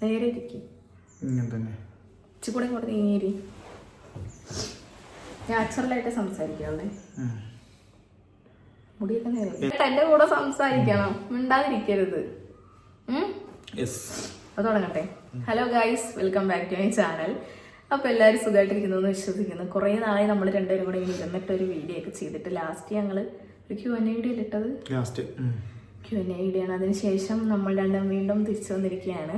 നേരെ ഇരിക്കും ഇങ്ങനെ തന്നെ ഇച്ചിരി ഇങ്ങോട്ട് നീങ്ങിരി നാച്ചുറലായിട്ട് സംസാരിക്കാവുന്നേ. മുടിയൊക്കെ നേരെ എന്റെ കൂടെ സംസാരിക്കണം. മിണ്ടാതിരിക്കരുത്. അപ്പൊ തുടങ്ങട്ടെ. Hello guys welcome back to my channel അപ്പോൾ എല്ലാവരും സുഖമായിട്ടിരിക്കുന്നു എന്ന് വിശ്വസിക്കുന്നു. കുറേ നാളായി നമ്മൾ രണ്ടുപേരും കൂടെ ഇങ്ങനെ ഇരുന്നിട്ട് ഒരു വീഡിയോ ഒക്കെ ചെയ്തിട്ട് ലാസ്റ്റ് ഞങ്ങൾ ഒരു ക്യു എൻ ഐ ഡി ഇട്ടത്. Last Q N I D ആണ് അതിനുശേഷം നമ്മൾ രണ്ടും വീണ്ടും തിരിച്ചു വന്നിരിക്കുകയാണ്.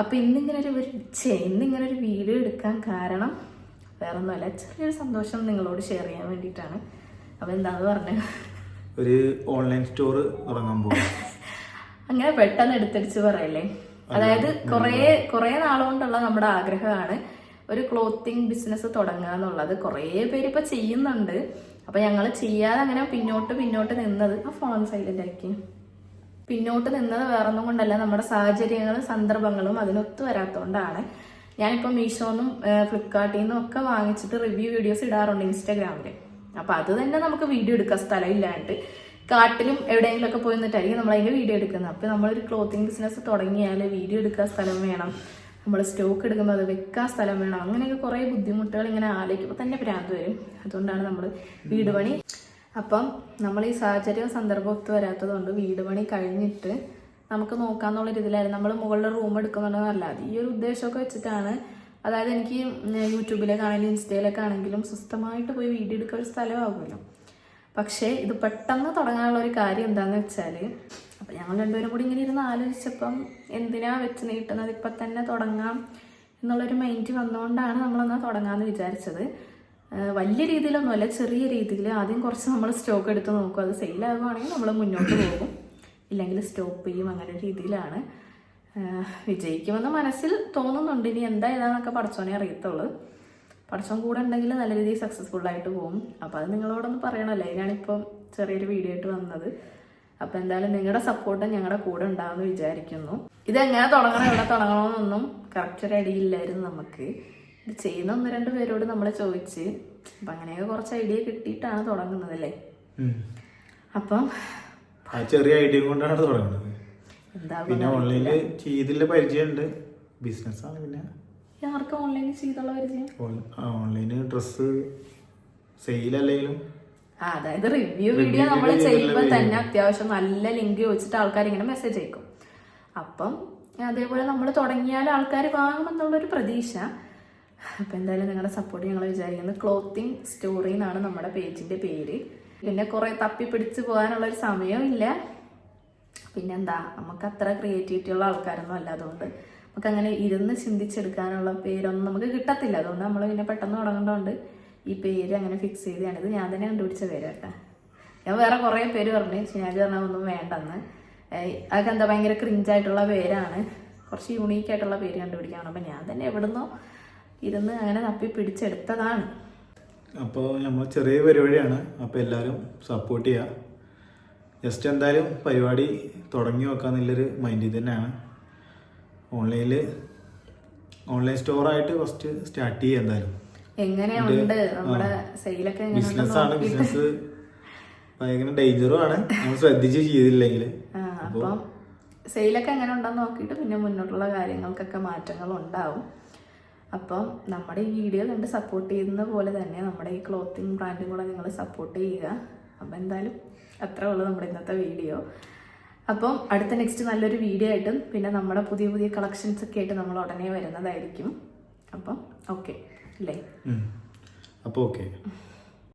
അപ്പോൾ ഇന്നിങ്ങനെ ഒരു ഇന്നിങ്ങനെ ഒരു വീഡിയോ എടുക്കാൻ കാരണം വേറെ ഒന്നുമല്ല ചെറിയൊരു സന്തോഷം നിങ്ങളോട് ഷെയർ ചെയ്യാൻ വേണ്ടിയിട്ടാണ്. അപ്പോൾ എന്താന്ന് പറഞ്ഞത് ഒരു ഓൺലൈൻ സ്റ്റോർ തുടങ്ങാൻ പോകും അങ്ങനെ പെട്ടെന്ന് എടുത്തടിച്ച് പറയല്ലേ? അതായത് കുറേ കുറേ നാളുകൊണ്ടുള്ള നമ്മുടെ ആഗ്രഹമാണ് ഒരു ക്ലോത്തിങ് ബിസിനസ് തുടങ്ങുക എന്നുള്ളത് കുറേ പേര് ഇപ്പൊ ചെയ്യുന്നുണ്ട്. അപ്പോൾ ഞങ്ങൾ ചെയ്യാതെ അങ്ങനെ പിന്നോട്ട് പിന്നോട്ട് നിന്നത് ആ ഫോൺ സൈലന്റ് ആക്കി. പിന്നോട്ട് നിന്നത് വേറൊന്നും കൊണ്ടല്ല. നമ്മുടെ സാഹചര്യങ്ങളും സന്ദർഭങ്ങളും അതിനൊത്തു വരാത്തതുകൊണ്ടാണ് ഞാനിപ്പോൾ മീഷോന്നും ഫ്ലിപ്കാർട്ടിൽ നിന്നും ഒക്കെ വാങ്ങിച്ചിട്ട് റിവ്യൂ വീഡിയോസ് ഇടാറുണ്ട് ഇൻസ്റ്റാഗ്രാമിൽ അപ്പൊ അത് തന്നെ നമുക്ക് വീഡിയോ എടുക്കാൻ സ്ഥലമില്ലാണ്ട് കാട്ടിലും എവിടെയെങ്കിലും ഒക്കെ പോയി നിന്നിട്ടായിരിക്കും നമ്മൾ വീഡിയോ എടുക്കുന്നത്. അപ്പൊ നമ്മളൊരു ക്ലോത്തിങ് ബിസിനസ് തുടങ്ങിയാൽ വീഡിയോ എടുക്കാൻ സ്ഥലം വേണം. നമ്മൾ സ്റ്റോക്ക് എടുക്കുമ്പോൾ അത് വെക്കാൻ സ്ഥലം വേണം. അങ്ങനെയൊക്കെ കുറേ ബുദ്ധിമുട്ടുകൾ ഇങ്ങനെ ആലോചിക്കുമ്പോൾ തന്നെ ഭ്രാന്ത് വരും. അതുകൊണ്ടാണ് നമ്മൾ വീട് പണി അപ്പം നമ്മൾ ഈ സാഹചര്യവും സന്ദർഭവും ഒത്തു വരാത്തത് കൊണ്ട് വീട് പണി കഴിഞ്ഞിട്ട് നമുക്ക് നോക്കാന്നുള്ള രീതിയിലായിരുന്നു. നമ്മൾ മുകളിൽ റൂം എടുക്കുന്നുണ്ടെന്നല്ല അത് ഈ ഒരു ഉദ്ദേശമൊക്കെ വെച്ചിട്ടാണ്. അതായത് എനിക്ക് യൂട്യൂബിലൊക്കെ ആണെങ്കിലും ഇൻസ്റ്റയിലൊക്കെ ആണെങ്കിലും സ്വസ്ഥമായിട്ട് പോയി വീഡിയോ എടുക്കുക ഒരു സ്ഥലമാകുമല്ലോ പക്ഷേ ഇത് പെട്ടെന്ന് തുടങ്ങാനുള്ള ഒരു കാര്യം എന്താണെന്ന് വെച്ചാൽ അപ്പം ഞങ്ങൾ രണ്ടുപേരും കൂടി ഇങ്ങനെ ഇരുന്ന് ആലോചിച്ചപ്പം എന്തിനാ വെച്ച് നീട്ടുന്നത്? ഇപ്പം തന്നെ തുടങ്ങാം എന്നുള്ളൊരു മൈൻഡ് വന്നുകൊണ്ടാണ് നമ്മളെന്നാൽ തുടങ്ങാമെന്ന് വിചാരിച്ചത്. വലിയ രീതിയിലൊന്നുമല്ല ചെറിയ രീതിയിൽ ആദ്യം കുറച്ച് നമ്മൾ സ്റ്റോക്ക് എടുത്ത് നോക്കും. അത് സെയിലാകുവാണെങ്കിൽ നമ്മൾ മുന്നോട്ട് പോകും. ഇല്ലെങ്കിൽ സ്റ്റോപ്പ് ചെയ്യും അങ്ങനെ രീതിയിലാണ്. വിജയിക്കുമെന്ന് മനസ്സിൽ തോന്നുന്നുണ്ട്. ഇനി എന്താ ഇതാണെന്നൊക്കെ പഠിച്ചോനെ അറിയത്തുള്ളൂ. പഠിച്ചോൻ കൂടെ ഉണ്ടെങ്കിൽ നല്ല രീതിയിൽ ആയിട്ട് പോകും. അപ്പോൾ അത് നിങ്ങളോടൊന്ന് പറയണമല്ലോ അതിനാണിപ്പം ചെറിയൊരു വീഡിയോ ആയിട്ട് വന്നത്. അപ്പം എന്തായാലും നിങ്ങളുടെ സപ്പോർട്ട് ഞങ്ങളുടെ കൂടെ ഉണ്ടാകുമെന്ന് വിചാരിക്കുന്നു. ഇതെങ്ങനെ തുടങ്ങണം? എവിടെ തുടങ്ങണമെന്നൊന്നും കറക്റ്റ് ഒരു അടിയില്ലായിരുന്നു നമുക്ക്. ഇത് ചെയ്യുന്ന ഒന്ന് രണ്ട് പേരോട് നമ്മൾ ചോദിച്ച്. അപ്പം അങ്ങനെയൊക്കെ കുറച്ച് ഐഡിയ കിട്ടിയിട്ടാണ് തുടങ്ങുന്നത് അല്ലേ. അപ്പം ആ ചെറിയ ഐഡിയ കൊണ്ടാണ് തുടങ്ങുന്നത്. പിന്നെ ഓൺലൈനിൽ ചെയ്തില്ല പരിചയമുണ്ട്. ബിസിനസ്സാണ് പിന്നെ. ആർക്കും ഓൺലൈനിൽ ചെയ്തുള്ള പരിചയം? ഓൺലൈന് ഡ്രസ്സ് സെയിൽ അല്ലെങ്കിലും. അതായത് റിവ്യൂ വീഡിയോ നമ്മൾ ചെയ്യുമ്പോൾ തന്നെ അത്യാവശ്യം നല്ല ലിങ്ക് ചോദിച്ചിട്ട് ആൾക്കാർ ഇങ്ങനെ മെസ്സേജ് അയക്കും. അപ്പം അതേപോലെ നമ്മൾ തുടങ്ങിയാൽ ആൾക്കാർ വാങ്ങുമെന്നുള്ളൊരു പ്രതീക്ഷ. അപ്പം എന്തായാലും നിങ്ങളുടെ സപ്പോർട്ട് ഞങ്ങൾ വിചാരിക്കുന്നത് ക്ലോത്തിങ് സ്റ്റോറി എന്നാണ് നമ്മുടെ പേജിന്റെ പേര്. പിന്നെ കുറേ തപ്പി പിടിച്ച് പോകാനുള്ള ഒരു സമയമില്ല പിന്നെ പിന്നെന്താ നമുക്ക് അത്ര ക്രിയേറ്റിവിറ്റി ഉള്ള ആൾക്കാരൊന്നും അല്ല അതുകൊണ്ട്. നമുക്ക് അങ്ങനെ ഇരുന്ന് ചിന്തിച്ചെടുക്കാനുള്ള പേരൊന്നും നമുക്ക് കിട്ടത്തില്ല. അതുകൊണ്ട് നമ്മൾ പിന്നെ പെട്ടെന്ന് തുടങ്ങേണ്ടതുകൊണ്ട് ഈ പേര് അങ്ങനെ ഫിക്സ് ചെയ്തതാണ്. ഇത് ഞാൻ തന്നെ കണ്ടുപിടിച്ച പേര് കേട്ടാ ഞാൻ വേറെ കുറേ പേര് പറഞ്ഞു. ഞാൻ പറഞ്ഞാൽ ഒന്നും വേണ്ടെന്ന്. അതൊക്കെ എന്താ ഭയങ്കര ക്രിഞ്ചായിട്ടുള്ള പേരാണ്. കുറച്ച് യൂണീക്ക് ആയിട്ടുള്ള പേര് കണ്ടുപിടിക്കണം അപ്പം ഞാൻ തന്നെ എവിടുന്നോ ഇരുന്ന് അങ്ങനെ തപ്പി പിടിച്ചെടുത്തതാണ്. അപ്പോൾ നമ്മൾ ചെറിയ പരിപാടിയാണ്. അപ്പോൾ എല്ലാവരും സപ്പോർട്ട് ചെയ്യുക ജസ്റ്റ് എന്തായാലും പരിപാടി തുടങ്ങി വെക്കാന്നുള്ളൊരു മൈൻഡിൽ തന്നെയാണ്. ഓൺലൈനിൽ ഓൺലൈൻ സ്റ്റോറായിട്ട് ഫസ്റ്റ് സ്റ്റാർട്ട് ചെയ്യുക എന്തായാലും. എങ്ങനെയുണ്ട് നമ്മുടെ സെയിലൊക്കെ ബിസിനസ്സാണ് ബിസിനസ് ഭയങ്കര ഡേഞ്ചറും ആണ്. നമ്മൾ ശ്രദ്ധിച്ച് ചെയ്തില്ലെങ്കിൽ അപ്പം സെയിലൊക്കെ എങ്ങനെ ഉണ്ടെന്ന് നോക്കിയിട്ട് പിന്നെ മുന്നോട്ടുള്ള കാര്യങ്ങൾക്കൊക്കെ മാറ്റങ്ങൾ ഉണ്ടാവും അപ്പം നമ്മുടെ ഈ വീഡിയോ കണ്ട് സപ്പോർട്ട് ചെയ്യുന്ന പോലെ തന്നെ നമ്മുടെ ഈ ക്ലോത്തിങ് ബ്രാൻഡും കൂടെ നിങ്ങൾ സപ്പോർട്ട് ചെയ്യുക. അപ്പം എന്തായാലും അത്രേ ഉള്ളൂ നമ്മുടെ ഇന്നത്തെ വീഡിയോ. അപ്പം അടുത്ത നെക്സ്റ്റ് നല്ലൊരു വീഡിയോ ആയിട്ടും പിന്നെ നമ്മുടെ പുതിയ പുതിയ കളക്ഷൻസ് ഒക്കെ ആയിട്ട് നമ്മൾ ഉടനെ വരുന്നതായിരിക്കും. അപ്പം ഓക്കെ അല്ലേ അപ്പോൾ ഓക്കെ